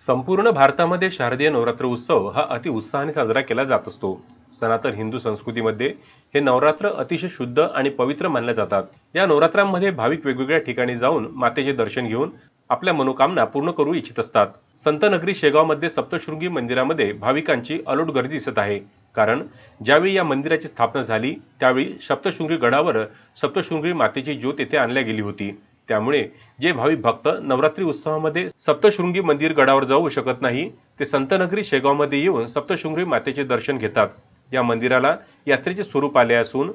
संपूर्ण भारतामध्ये शारदीय नवरात्र उत्सव हा अति उत्साहाने साजरा केला जात असतो. सनातन हिंदू संस्कृतीमध्ये हे नवरात्र अतिशय शुद्ध आणि पवित्र मानल्या जातात. या नवरात्रांमध्ये भाविक वेगवेगळ्या ठिकाणी जाऊन मातेचे दर्शन घेऊन आपल्या मनोकामना पूर्ण करू इच्छित असतात. संतनगरी शेगावमध्ये सप्तशृंगी मंदिरामध्ये भाविकांची अलोट गर्दी दिसत आहे. कारण ज्यावेळी या मंदिराची स्थापना झाली त्यावेळी सप्तशृंगी गडावर सप्तशृंगी मातेची ज्योत येथे आणल्या गेली होती. त्यामुळे जे भाविक भक्त नवरात्री उत्सवामध्ये सप्तशृंगी मंदिर गडावर जाऊ शकत नाही ते संतनगरी शेगावमध्ये येऊन सप्तशृंगी मातेचे दर्शन घेतात. या मंदिराला यात्रेचे स्वरूप आले असून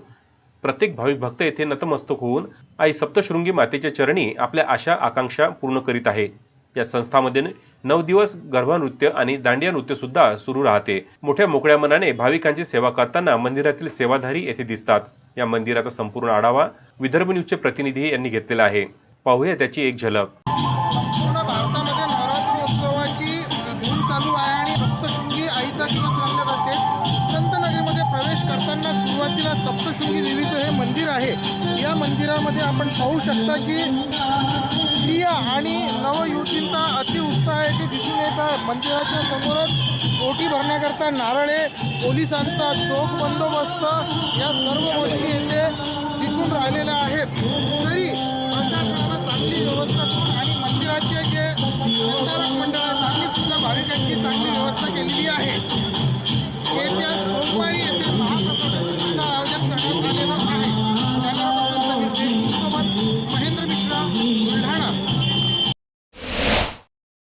प्रत्येक भाविक भक्त येथे नतमस्तक होऊन आई सप्तशृंगी मातेच्या चरणी आपल्या आशा आकांक्षा पूर्ण करीत आहे. या संस्थामध्ये नऊ दिवस गर्भनृत्य आणि दांडिया नृत्य सुद्धा सुरू राहते. मोठ्या मोकळ्या मनाने भाविकांची सेवा करताना मंदिरातील सेवाधारी येथे दिसतात. या मंदिराचा संपूर्ण आढावा विदर्भ न्यूजचे प्रतिनिधी यांनी घेतलेला आहे. पाहूया त्याची एक झलक. पूर्ण भारतामध्ये नवरात्र उत्सवाची धूम चालू आहे आणि सप्तशृंगी आईचा दिवस रंगले जाते. संतनगरीमध्ये प्रवेश करताना सुरुवातीला सप्तशृंगी देवीचं हे मंदिर आहे. या मंदिरामध्ये आपण पाहू शकता की स्त्रिया आणि नवयुवतींचा अतिउत्साह आहे ते दिसून येत मंदिराच्या समोरच ओटी भरण्याकरता नारळे पोलिसांचा चोख बंदोबस्त या सर्व गोष्टी येथे दिसून राहिलेल्या आहेत. व्यवस्था केलेली आहे.